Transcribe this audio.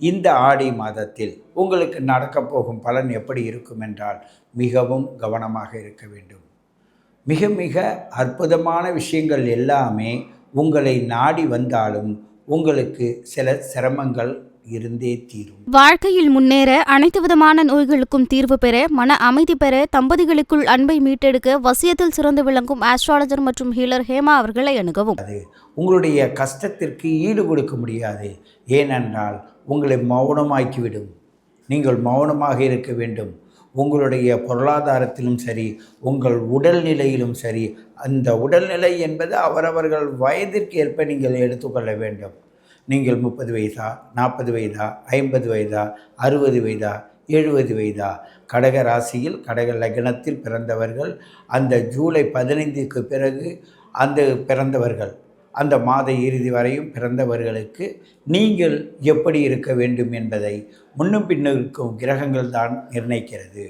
இந்த ஆடி மாதத்தில் உங்களுக்கு நடக்கப் போகும் பலன் எப்படி இருக்கும் என்றால் மிகவும் கவனமாக இருக்க வேண்டும். மிக மிக அற்புதமான விஷயங்கள் எல்லாமே உங்களை நாடி வந்தாலும் உங்களுக்கு சில சிரமங்கள் இருந்தே தீரும். வாழ்க்கையில் முன்னேற அனைத்து விதமான நோய்களுக்கும் தீர்வு பெற மன அமைதி பெற தம்பதிகளுக்குள் அன்பை மீட்டெடுக்க வசியத்தில் சிறந்து விளங்கும் ஆஸ்ட்ராலஜர் மற்றும் ஹீலர் ஹேமா அவர்களை அணுகவும். உங்களுடைய கஷ்டத்திற்கு ஈடு கொடுக்க முடியாது. ஏனென்றால் உங்களை மௌனமாக்கிவிடும். நீங்கள் மௌனமாக இருக்க வேண்டும். உங்களுடைய பொருளாதாரத்திலும் சரி உங்கள் உடல்நிலையிலும் சரி அந்த உடல்நிலை என்பது அவரவர்கள் வயதிற்கு ஏற்ப நீங்கள் எடுத்துக்கொள்ள வேண்டும். நீங்கள் முப்பது வயதா நாற்பது வயதா ஐம்பது வயதா அறுபது வயதா எழுபது வயதா? கடக ராசியில் கடக லக்னத்தில் பிறந்தவர்கள் அந்த ஜூலை பதினைந்துக்கு பிறகு அந்த பிறந்தவர்கள் அந்த மாத இறுதி வரையும் பிறந்தவர்களுக்கு நீங்கள் எப்படி இருக்க வேண்டும் என்பதை முன்னும் பின்னும் இருக்கும் கிரகங்கள் தான் நிர்ணயிக்கிறது.